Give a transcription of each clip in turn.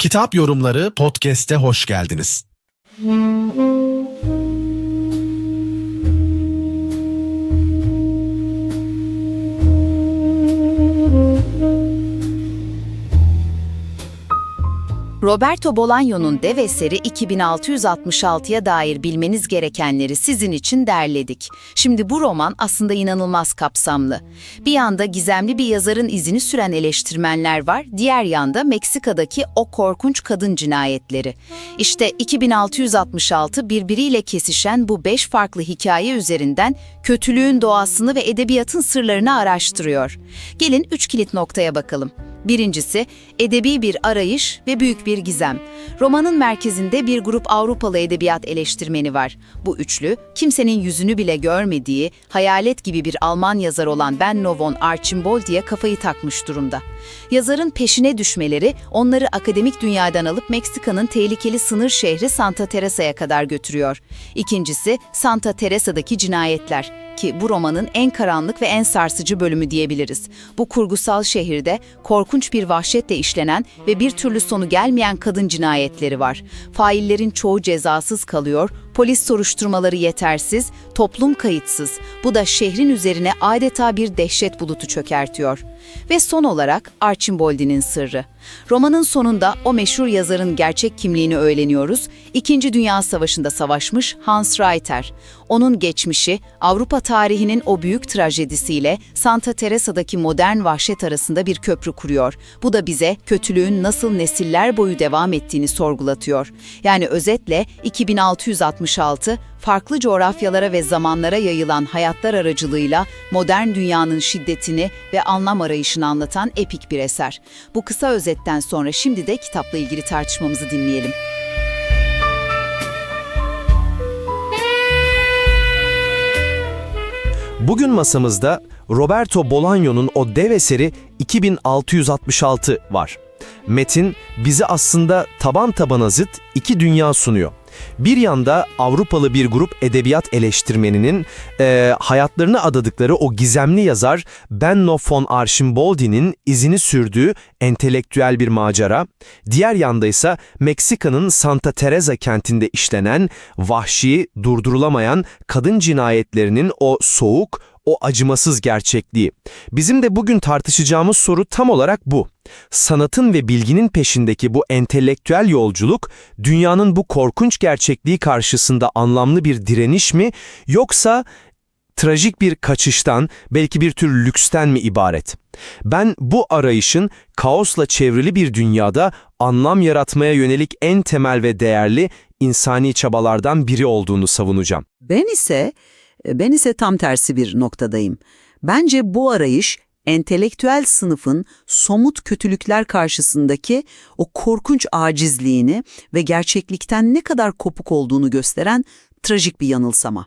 Kitap Yorumları Podcast'e hoş geldiniz. Roberto Bolaño'nun dev eseri 2666'ya dair bilmeniz gerekenleri sizin için derledik. Şimdi bu roman aslında inanılmaz kapsamlı. Bir yanda gizemli bir yazarın izini süren eleştirmenler var, diğer yanda Meksika'daki o korkunç kadın cinayetleri. İşte 2666 birbiriyle kesişen bu beş farklı hikaye üzerinden kötülüğün doğasını ve edebiyatın sırlarını araştırıyor. Gelin üç kilit noktaya bakalım. Birincisi, edebi bir arayış ve büyük bir gizem. Romanın merkezinde bir grup Avrupalı edebiyat eleştirmeni var. Bu üçlü, kimsenin yüzünü bile görmediği, hayalet gibi bir Alman yazar olan Benno von Archimboldi'ye kafayı takmış durumda. Yazarın peşine düşmeleri onları akademik dünyadan alıp Meksika'nın tehlikeli sınır şehri Santa Teresa'ya kadar götürüyor. İkincisi, Santa Teresa'daki cinayetler ki bu romanın en karanlık ve en sarsıcı bölümü diyebiliriz. Bu kurgusal şehirde korkunç bir vahşetle işlenen ve bir türlü sonu gelmeyen kadın cinayetleri var. Faillerin çoğu cezasız kalıyor, polis soruşturmaları yetersiz, toplum kayıtsız. Bu da şehrin üzerine adeta bir dehşet bulutu çökertiyor. Ve son olarak Archimboldi'nin sırrı. Romanın sonunda o meşhur yazarın gerçek kimliğini öğreniyoruz. İkinci Dünya Savaşı'nda savaşmış Hans Reiter. Onun geçmişi, Avrupa tarihinin o büyük trajedisiyle Santa Teresa'daki modern vahşet arasında bir köprü kuruyor. Bu da bize kötülüğün nasıl nesiller boyu devam ettiğini sorgulatıyor. Yani özetle 2666 farklı coğrafyalara ve zamanlara yayılan hayatlar aracılığıyla modern dünyanın şiddetini ve anlam arayışını anlatan epik bir eser. Bu kısa özetten sonra şimdi de kitapla ilgili tartışmamızı dinleyelim. Bugün masamızda Roberto Bolaño'nun o dev eseri 2666 var. Metin bizi aslında taban tabana zıt iki dünya sunuyor. Bir yanda Avrupalı bir grup edebiyat eleştirmeninin e, hayatlarını adadıkları o gizemli yazar Benno von Archimboldi'nin izini sürdüğü entelektüel bir macera. Diğer yanda ise Meksika'nın Santa Teresa kentinde işlenen vahşi, durdurulamayan kadın cinayetlerinin o soğuk, o acımasız gerçekliği. Bizim de bugün tartışacağımız soru tam olarak bu. Sanatın ve bilginin peşindeki bu entelektüel yolculuk, dünyanın bu korkunç gerçekliği karşısında anlamlı bir direniş mi, yoksa trajik bir kaçıştan, belki bir tür lüksten mi ibaret? Ben bu arayışın kaosla çevrili bir dünyada anlam yaratmaya yönelik en temel ve değerli insani çabalardan biri olduğunu savunacağım. Ben ise ben ise tam tersi bir noktadayım. Bence bu arayış entelektüel sınıfın somut kötülükler karşısındaki o korkunç acizliğini ve gerçeklikten ne kadar kopuk olduğunu gösteren trajik bir yanılsama.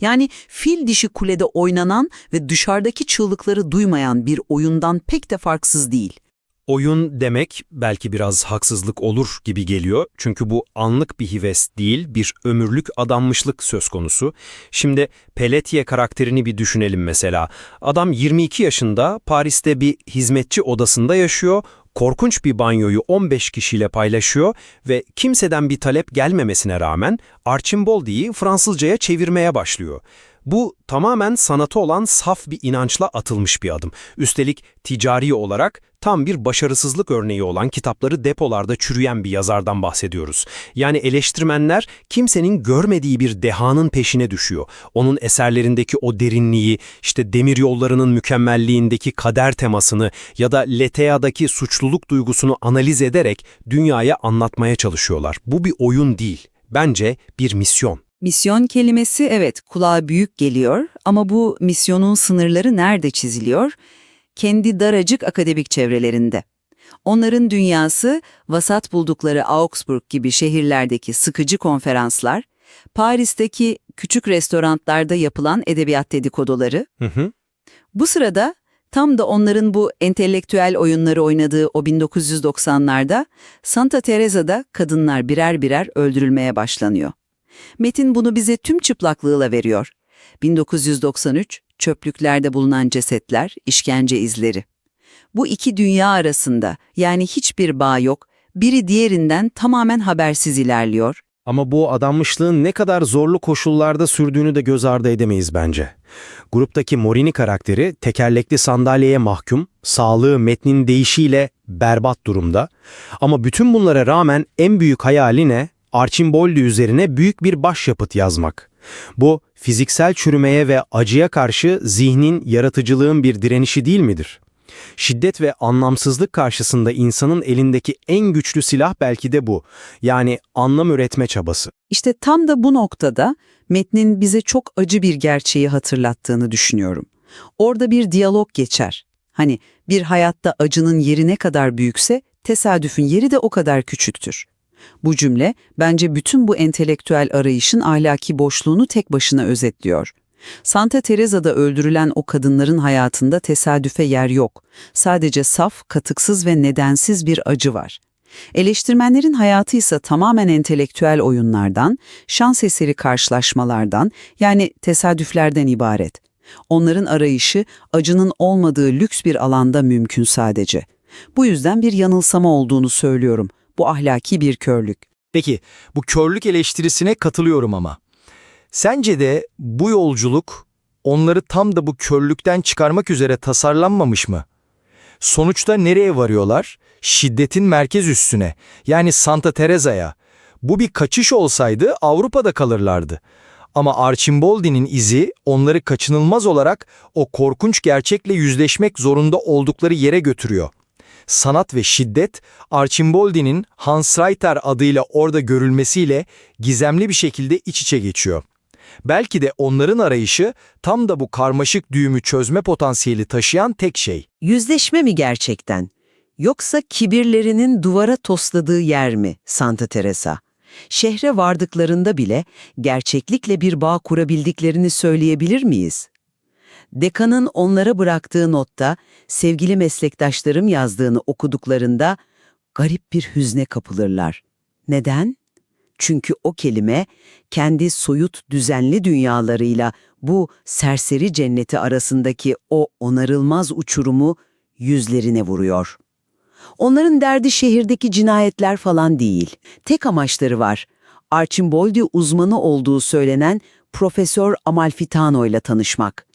Yani fil dişi kulede oynanan ve dışarıdaki çığlıkları duymayan bir oyundan pek de farksız değil. Oyun demek belki biraz haksızlık olur gibi geliyor. Çünkü bu anlık bir hives değil, bir ömürlük adanmışlık söz konusu. Şimdi Pelletier karakterini bir düşünelim mesela. Adam 22 yaşında Paris'te bir hizmetçi odasında yaşıyor. Korkunç bir banyoyu 15 kişiyle paylaşıyor ve kimseden bir talep gelmemesine rağmen Archimboldi'yi Fransızcaya çevirmeye başlıyor. Bu tamamen sanatı olan saf bir inançla atılmış bir adım. Üstelik ticari olarak tam bir başarısızlık örneği olan kitapları depolarda çürüyen bir yazardan bahsediyoruz. Yani eleştirmenler kimsenin görmediği bir dehanın peşine düşüyor. Onun eserlerindeki o derinliği, işte demir yollarının mükemmelliğindeki kader temasını ya da Letea'daki suçluluk duygusunu analiz ederek dünyaya anlatmaya çalışıyorlar. Bu bir oyun değil. Bence bir misyon. Misyon kelimesi evet kulağa büyük geliyor ama bu misyonun sınırları nerede çiziliyor? Kendi daracık akademik çevrelerinde. Onların dünyası vasat buldukları Augsburg gibi şehirlerdeki sıkıcı konferanslar, Paris'teki küçük restoranlarda yapılan edebiyat dedikoduları. Hı hı. Bu sırada tam da onların bu entelektüel oyunları oynadığı o 1990'larda Santa Teresa'da kadınlar birer birer öldürülmeye başlanıyor. Metin bunu bize tüm çıplaklığıyla veriyor. 1993, çöplüklerde bulunan cesetler, işkence izleri. Bu iki dünya arasında yani hiçbir bağ yok biri diğerinden tamamen habersiz ilerliyor. Ama bu adanmışlığın ne kadar zorlu koşullarda sürdüğünü de göz ardı edemeyiz bence. Gruptaki Morini karakteri tekerlekli sandalyeye mahkum, sağlığı metnin değişiyle berbat durumda. Ama bütün bunlara rağmen en büyük hayali ne? Archimboldi üzerine büyük bir başyapıt yazmak. Bu fiziksel çürümeye ve acıya karşı zihnin, yaratıcılığın bir direnişi değil midir? Şiddet ve anlamsızlık karşısında insanın elindeki en güçlü silah belki de bu. Yani anlam üretme çabası. İşte tam da bu noktada metnin bize çok acı bir gerçeği hatırlattığını düşünüyorum. Orada bir diyalog geçer. Hani bir hayatta acının yeri ne kadar büyükse tesadüfün yeri de o kadar küçüktür. Bu cümle bence bütün bu entelektüel arayışın ahlaki boşluğunu tek başına özetliyor. Santa Teresa'da öldürülen o kadınların hayatında tesadüfe yer yok. Sadece saf, katıksız ve nedensiz bir acı var. Eleştirmenlerin hayatı ise tamamen entelektüel oyunlardan, şans eseri karşılaşmalardan yani tesadüflerden ibaret. Onların arayışı acının olmadığı lüks bir alanda mümkün sadece. Bu yüzden bir yanılsama olduğunu söylüyorum. Bu ahlaki bir körlük. Peki, bu körlük eleştirisine katılıyorum ama. Sence de bu yolculuk onları tam da bu körlükten çıkarmak üzere tasarlanmamış mı? Sonuçta nereye varıyorlar? Şiddetin merkez üstüne, yani Santa Teresa'ya. Bu bir kaçış olsaydı Avrupa'da kalırlardı. Ama Archimboldi'nin izi onları kaçınılmaz olarak o korkunç gerçekle yüzleşmek zorunda oldukları yere götürüyor. Sanat ve şiddet, Archimboldi'nin Hans Reiter adıyla orada görülmesiyle gizemli bir şekilde iç içe geçiyor. Belki de onların arayışı tam da bu karmaşık düğümü çözme potansiyeli taşıyan tek şey. Yüzleşme mi gerçekten? Yoksa kibirlerinin duvara tosladığı yer mi Santa Teresa? Şehre vardıklarında bile gerçeklikle bir bağ kurabildiklerini söyleyebilir miyiz? Dekanın onlara bıraktığı notta sevgili meslektaşlarım yazdığını okuduklarında garip bir hüzne kapılırlar. Neden? Çünkü o kelime kendi soyut düzenli dünyalarıyla bu serseri cenneti arasındaki o onarılmaz uçurumu yüzlerine vuruyor. Onların derdi şehirdeki cinayetler falan değil. Tek amaçları var. Archimboldi uzmanı olduğu söylenen Profesör Amalfitano ile tanışmak.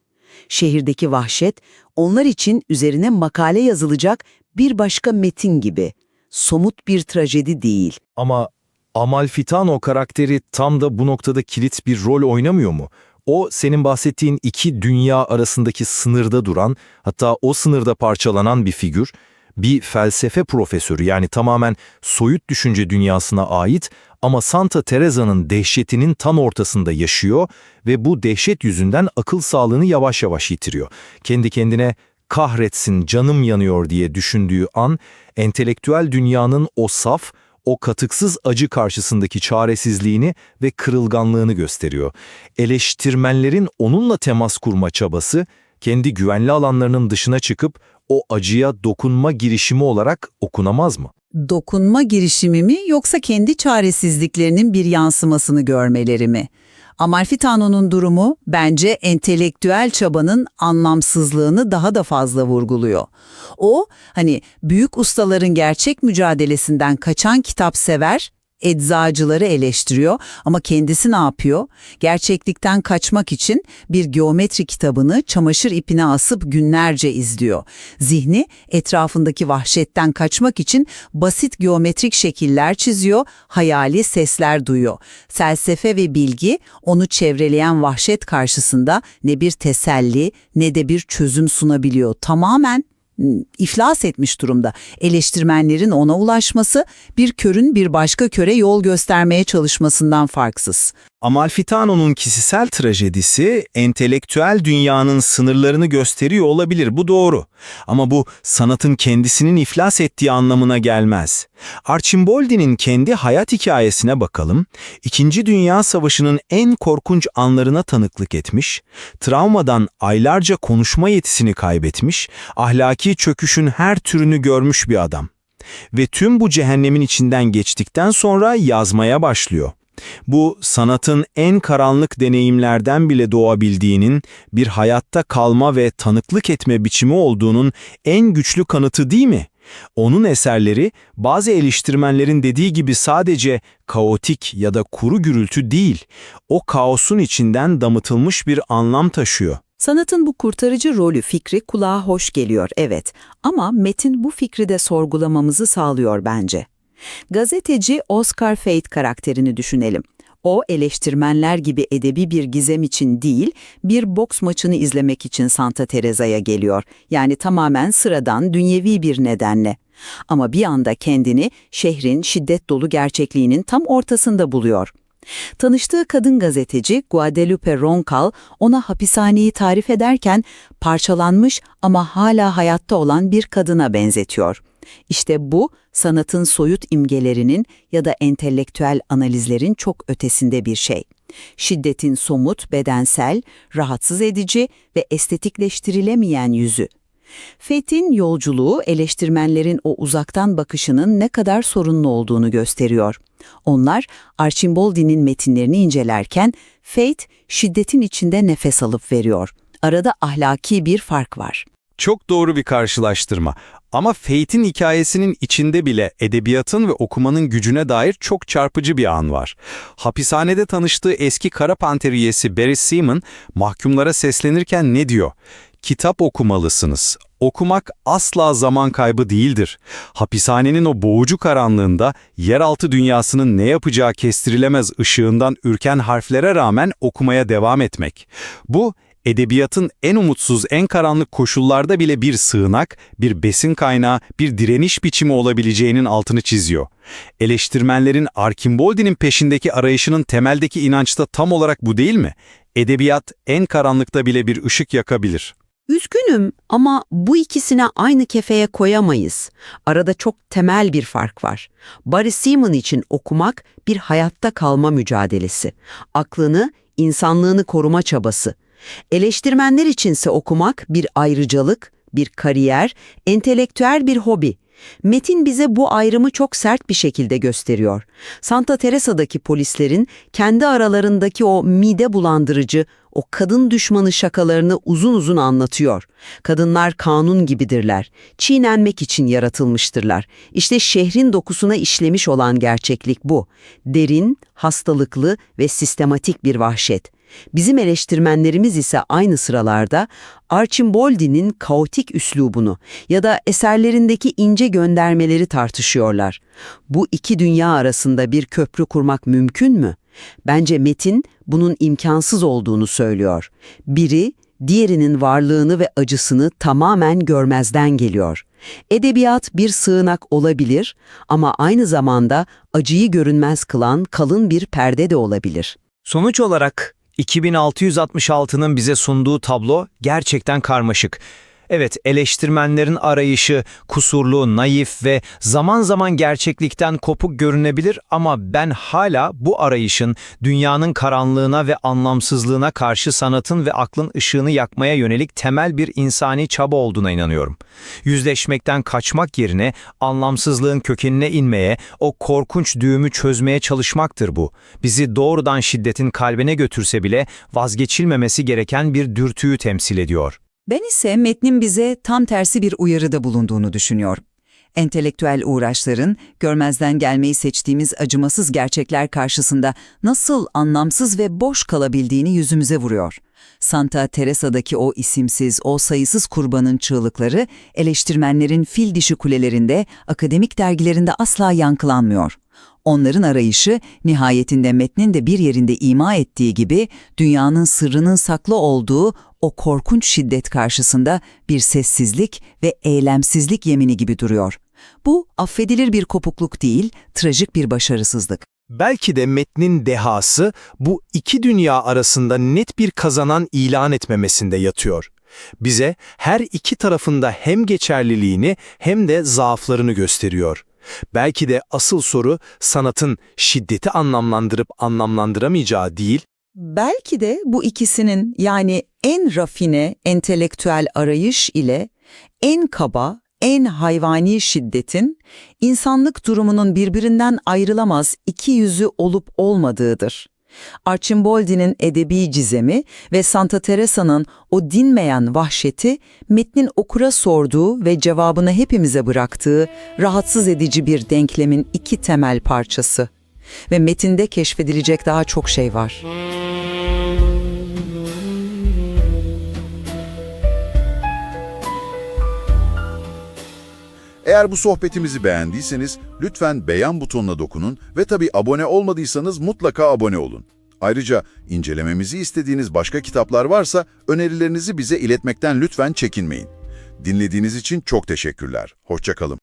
Şehirdeki vahşet onlar için üzerine makale yazılacak bir başka metin gibi. Somut bir trajedi değil. Ama Amalfitano karakteri tam da bu noktada kilit bir rol oynamıyor mu? O senin bahsettiğin iki dünya arasındaki sınırda duran, hatta o sınırda parçalanan bir figür, bir felsefe profesörü yani tamamen soyut düşünce dünyasına ait ama Santa Teresa'nın dehşetinin tam ortasında yaşıyor ve bu dehşet yüzünden akıl sağlığını yavaş yavaş yitiriyor. Kendi kendine kahretsin canım yanıyor diye düşündüğü an entelektüel dünyanın o saf, o katıksız acı karşısındaki çaresizliğini ve kırılganlığını gösteriyor. Eleştirmenlerin onunla temas kurma çabası, kendi güvenli alanlarının dışına çıkıp o acıya dokunma girişimi olarak okunamaz mı? Dokunma girişimi mi yoksa kendi çaresizliklerinin bir yansımasını görmeleri mi? Amalfitano'nun durumu bence entelektüel çabanın anlamsızlığını daha da fazla vurguluyor. O, hani büyük ustaların gerçek mücadelesinden kaçan kitapsever, eczacıları eleştiriyor ama kendisi ne yapıyor? Gerçeklikten kaçmak için bir geometri kitabını çamaşır ipine asıp günlerce izliyor. Zihni etrafındaki vahşetten kaçmak için basit geometrik şekiller çiziyor, hayali sesler duyuyor. Felsefe ve bilgi onu çevreleyen vahşet karşısında ne bir teselli ne de bir çözüm sunabiliyor. Tamamen iflas etmiş durumda. Eleştirmenlerin ona ulaşması bir körün bir başka köre yol göstermeye çalışmasından farksız. Amalfitano'nun kişisel trajedisi entelektüel dünyanın sınırlarını gösteriyor olabilir, bu doğru. Ama bu sanatın kendisinin iflas ettiği anlamına gelmez. Archimboldi'nin kendi hayat hikayesine bakalım. İkinci Dünya Savaşı'nın en korkunç anlarına tanıklık etmiş, travmadan aylarca konuşma yetisini kaybetmiş, ahlaki çöküşün her türünü görmüş bir adam. Ve tüm bu cehennemin içinden geçtikten sonra yazmaya başlıyor. Bu sanatın en karanlık deneyimlerden bile doğabildiğinin bir hayatta kalma ve tanıklık etme biçimi olduğunun en güçlü kanıtı değil mi? Onun eserleri bazı eleştirmenlerin dediği gibi sadece kaotik ya da kuru gürültü değil, o kaosun içinden damıtılmış bir anlam taşıyor. Sanatın bu kurtarıcı rolü fikri kulağa hoş geliyor, evet. Ama metin bu fikri de sorgulamamızı sağlıyor bence. Gazeteci Oscar Fate karakterini düşünelim. O eleştirmenler gibi edebi bir gizem için değil, bir boks maçını izlemek için Santa Teresa'ya geliyor. Yani tamamen sıradan, dünyevi bir nedenle. Ama bir anda kendini şehrin şiddet dolu gerçekliğinin tam ortasında buluyor. Tanıştığı kadın gazeteci Guadalupe Roncal ona hapishaneyi tarif ederken parçalanmış ama hala hayatta olan bir kadına benzetiyor. İşte bu sanatın soyut imgelerinin ya da entelektüel analizlerin çok ötesinde bir şey. Şiddetin somut, bedensel, rahatsız edici ve estetikleştirilemeyen yüzü. Fethin yolculuğu eleştirmenlerin o uzaktan bakışının ne kadar sorunlu olduğunu gösteriyor. Onlar Archimboldi'nin metinlerini incelerken Fate şiddetin içinde nefes alıp veriyor. Arada ahlaki bir fark var. Çok doğru bir karşılaştırma. Ama Fate'in hikayesinin içinde bile edebiyatın ve okumanın gücüne dair çok çarpıcı bir an var. Hapishanede tanıştığı eski Kara Panter üyesi Barry Seaman mahkumlara seslenirken ne diyor? Kitap okumalısınız. Okumak asla zaman kaybı değildir. Hapishanenin o boğucu karanlığında yeraltı dünyasının ne yapacağı kestirilemez ışığından ürken harflere rağmen okumaya devam etmek. Bu edebiyatın en umutsuz, en karanlık koşullarda bile bir sığınak, bir besin kaynağı, bir direniş biçimi olabileceğinin altını çiziyor. Eleştirmenlerin Arkimboldi'nin peşindeki arayışının temeldeki inançta tam olarak bu değil mi? Edebiyat en karanlıkta bile bir ışık yakabilir. Üzgünüm ama bu ikisine aynı kefeye koyamayız. Arada çok temel bir fark var. Barry Seaman için okumak bir hayatta kalma mücadelesi. Aklını, insanlığını koruma çabası. Eleştirmenler içinse okumak bir ayrıcalık, bir kariyer, entelektüel bir hobi. Metin bize bu ayrımı çok sert bir şekilde gösteriyor. Santa Teresa'daki polislerin kendi aralarındaki o mide bulandırıcı, o kadın düşmanı şakalarını uzun uzun anlatıyor. Kadınlar kanun gibidirler. Çiğnenmek için yaratılmıştırlar. İşte şehrin dokusuna işlemiş olan gerçeklik bu. Derin, hastalıklı ve sistematik bir vahşet. Bizim eleştirmenlerimiz ise aynı sıralarda Archimboldi'nin kaotik üslubunu ya da eserlerindeki ince göndermeleri tartışıyorlar. Bu iki dünya arasında bir köprü kurmak mümkün mü? Bence Metin bunun imkansız olduğunu söylüyor. Biri, diğerinin varlığını ve acısını tamamen görmezden geliyor. Edebiyat bir sığınak olabilir ama aynı zamanda acıyı görünmez kılan kalın bir perde de olabilir. Sonuç olarak 2666'nın bize sunduğu tablo gerçekten karmaşık. Evet, eleştirmenlerin arayışı kusurlu, naif ve zaman zaman gerçeklikten kopuk görünebilir ama ben hala bu arayışın dünyanın karanlığına ve anlamsızlığına karşı sanatın ve aklın ışığını yakmaya yönelik temel bir insani çaba olduğuna inanıyorum. Yüzleşmekten kaçmak yerine anlamsızlığın kökenine inmeye, o korkunç düğümü çözmeye çalışmaktır bu. Bizi doğrudan şiddetin kalbine götürse bile vazgeçilmemesi gereken bir dürtüyü temsil ediyor. Ben ise metnin bize tam tersi bir uyarıda bulunduğunu düşünüyorum. Entelektüel uğraşların, görmezden gelmeyi seçtiğimiz acımasız gerçekler karşısında nasıl anlamsız ve boş kalabildiğini yüzümüze vuruyor. Santa Teresa'daki o isimsiz, o sayısız kurbanın çığlıkları, eleştirmenlerin fil dişi kulelerinde, akademik dergilerinde asla yankılanmıyor. Onların arayışı, nihayetinde metnin de bir yerinde ima ettiği gibi, dünyanın sırrının saklı olduğu o korkunç şiddet karşısında bir sessizlik ve eylemsizlik yemini gibi duruyor. Bu affedilir bir kopukluk değil, trajik bir başarısızlık. Belki de metnin dehası bu iki dünya arasında net bir kazanan ilan etmemesinde yatıyor. Bize her iki tarafında hem geçerliliğini hem de zaaflarını gösteriyor. Belki de asıl soru sanatın şiddeti anlamlandırıp anlamlandıramayacağı değil, Belki de bu ikisinin yani en rafine entelektüel arayış ile en kaba, en hayvani şiddetin insanlık durumunun birbirinden ayrılamaz iki yüzü olup olmadığıdır. Archimboldi'nin edebi cizemi ve Santa Teresa'nın o dinmeyen vahşeti, metnin okura sorduğu ve cevabını hepimize bıraktığı rahatsız edici bir denklemin iki temel parçası. Ve metinde keşfedilecek daha çok şey var. Eğer bu sohbetimizi beğendiyseniz lütfen beğen butonuna dokunun ve tabii abone olmadıysanız mutlaka abone olun. Ayrıca incelememizi istediğiniz başka kitaplar varsa önerilerinizi bize iletmekten lütfen çekinmeyin. Dinlediğiniz için çok teşekkürler. Hoşçakalın.